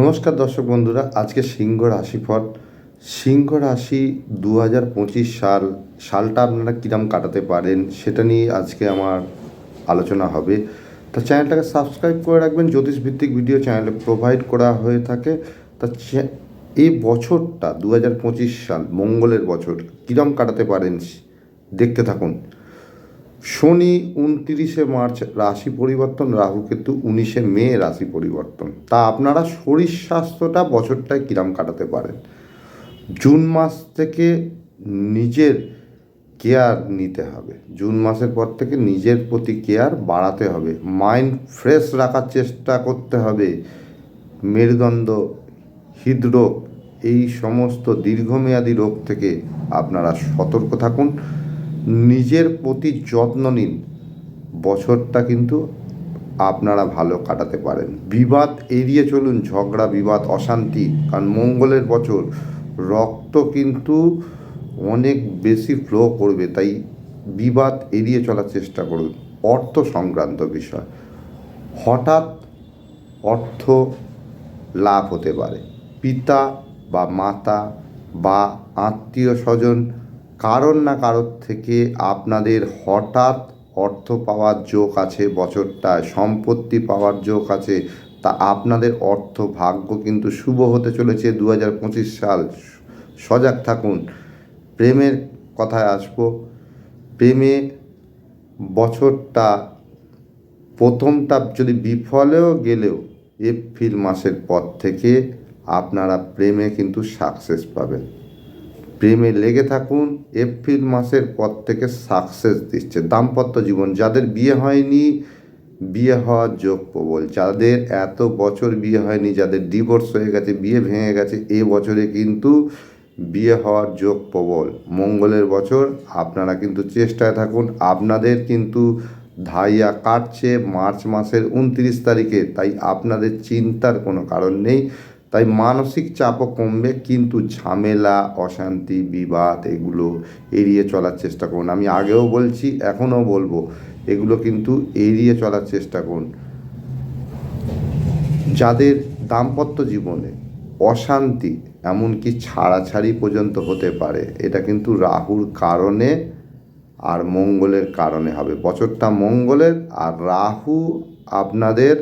নমস্কার দর্শক বন্ধুরা, আজকে সিংহ রাশিফল সিংহ রাশি দু হাজার পঁচিশ সাল, সালটা আপনারা কিরাম কাটাতে পারেন সেটা নিয়ে আজকে আমার আলোচনা হবে। তা চ্যানেলটাকে সাবস্ক্রাইব করে রাখবেন জ্যোতিষ ভিত্তিক ভিডিও চ্যানেলে প্রোভাইড করা হয়ে থাকে। তা এই বছরটা দু হাজার পঁচিশ সাল, মঙ্গলের বছর, কিরম কাটাতে পারেন, দেখতে থাকুন। শনি উনতিরিশে মার্চ রাশি পরিবর্তন, রাহু কেতু উনিশে মে রাশি পরিবর্তন। তা আপনারা শরীর স্বাস্থ্যটা বছরটায় কিরাম কাটাতে পারেন? জুন মাস থেকে নিজের কেয়ার নিতে হবে। জুন মাসের পর থেকে নিজের প্রতি কেয়ার বাড়াতে হবে। মাইন্ড ফ্রেশ রাখার চেষ্টা করতে হবে। মেরুদণ্ড, হৃদরোগ, এই সমস্ত দীর্ঘমেয়াদী রোগ থেকে আপনারা সতর্ক থাকুন। নিজের প্রতি যত্ন নিন। বছরটা কিন্তু আপনারা ভালো কাটাতে পারেন। বিবাদ এড়িয়ে চলুন, ঝগড়া, বিবাদ, অশান্তি, কারণ মঙ্গলের বছর রক্ত কিন্তু অনেক বেশি ফ্লো করবে, তাই বিবাদ এড়িয়ে চলার চেষ্টা করুন। অর্থ সংক্রান্ত বিষয়। হঠাৎ অর্থ লাভ হতে পারে। পিতা বা মাতা বা আত্মীয় স্বজন কারোর না কারোর থেকে আপনাদের হঠাৎ অর্থ পাওয়ার যোগ আছে বছরটায়, সম্পত্তি পাওয়ার যোগ আছে, তা আপনাদের অর্থ ভাগ্য কিন্তু শুভ হতে চলেছে দু হাজার পঁচিশ সাল। সজাগ থাকুন। প্রেমের কথায় আসব। প্রেমে বছরটা প্রথমটা যদি বিফলেও গেলেও এপ্রিল মাসের পর থেকে আপনারা প্রেমে কিন্তু সাকসেস পাবেন। প্রেমে লেগে থাকুন, এপ্রিল মাসের পর থেকে সাকসেস দিচ্ছে। দাম্পত্য জীবন, যাদের বিয়ে হয়নি, বিয়ে হওয়ার যোগ প্রবল। যাদের এত বছর বিয়ে হয়নি, যাদের ডিভোর্স হয়ে গেছে, বিয়ে ভেঙে গেছে, এ বছরে কিন্তু বিয়ে হওয়ার যোগ প্রবল। মঙ্গলের বছর, আপনারা কিন্তু চেষ্টায় থাকুন। আপনাদের কিন্তু ধাইয়া কাটছে, মার্চ মাসের উনত্রিশ তারিখে, তাই আপনাদের চিন্তার কোনো কারণ নেই। তাই মানসিক চাপও কমবে, কিন্তু ঝামেলা, অশান্তি, বিবাদ এগুলো এড়িয়ে চলার চেষ্টা করুন। আমি আগেও বলছি, এখনও বলব, এগুলো কিন্তু এড়িয়ে চলার চেষ্টা করুন। যাদের দাম্পত্য জীবনে অশান্তি, এমনকি ছাড়াছাড়ি পর্যন্ত হতে পারে, এটা কিন্তু রাহুর কারণে আর মঙ্গলের কারণে হবে। বছরটা মঙ্গলের আর রাহু আপনাদের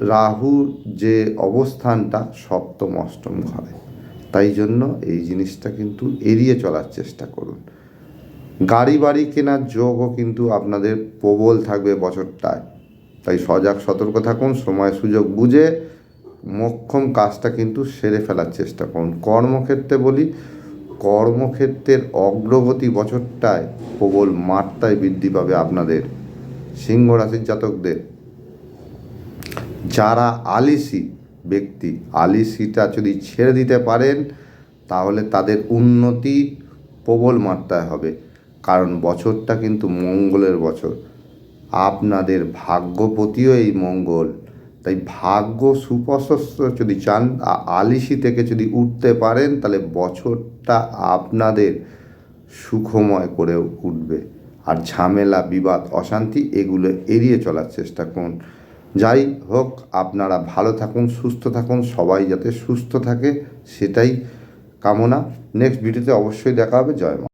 রাহুর যে অবস্থানটা সপ্তম, অষ্টম ঘরে। তাই জন্য এই জিনিসটা কিন্তু এড়িয়ে চলার চেষ্টা করুন। গাড়ি বাড়ি কেনার যোগও কিন্তু আপনাদের প্রবল থাকবে বছরটায়। তাই সজাগ, সতর্ক থাকুন, সময়, সুযোগ বুঝে মক্ষম কাজটা কিন্তু সেরে ফেলার চেষ্টা করুন। কর্মক্ষেত্রে বলি, কর্মক্ষেত্রের অগ্রগতি বছরটায় প্রবল মাত্রায় বৃদ্ধি পাবে আপনাদের সিংহ রাশির জাতকদের। যারা আলিসি ব্যক্তি, আলিসিটা যদি ছেড়ে দিতে পারেন, তাহলে তাদের উন্নতি প্রবল মাত্রায় হবে। কারণ বছরটা কিন্তু মঙ্গলের বছর। আপনাদের ভাগ্যপতিও এই মঙ্গল। তাই ভাগ্য সুপ্রশস্ত যদি চান আলিসি থেকে যদি উঠতে পারেন, তাহলে বছরটা আপনাদের সুখময় করে উঠবে। আর ঝামেলা, বিবাদ, অশান্তি, এগুলো এড়িয়ে চলার চেষ্টা করুন। যাই হোক, আপনারা ভালো থাকুন, সুস্থ থাকুন, সবাই যাতে সুস্থ থাকে, সেটাই কামনা। নেক্সট ভিডিওতে অবশ্যই দেখা হবে। জয় মা।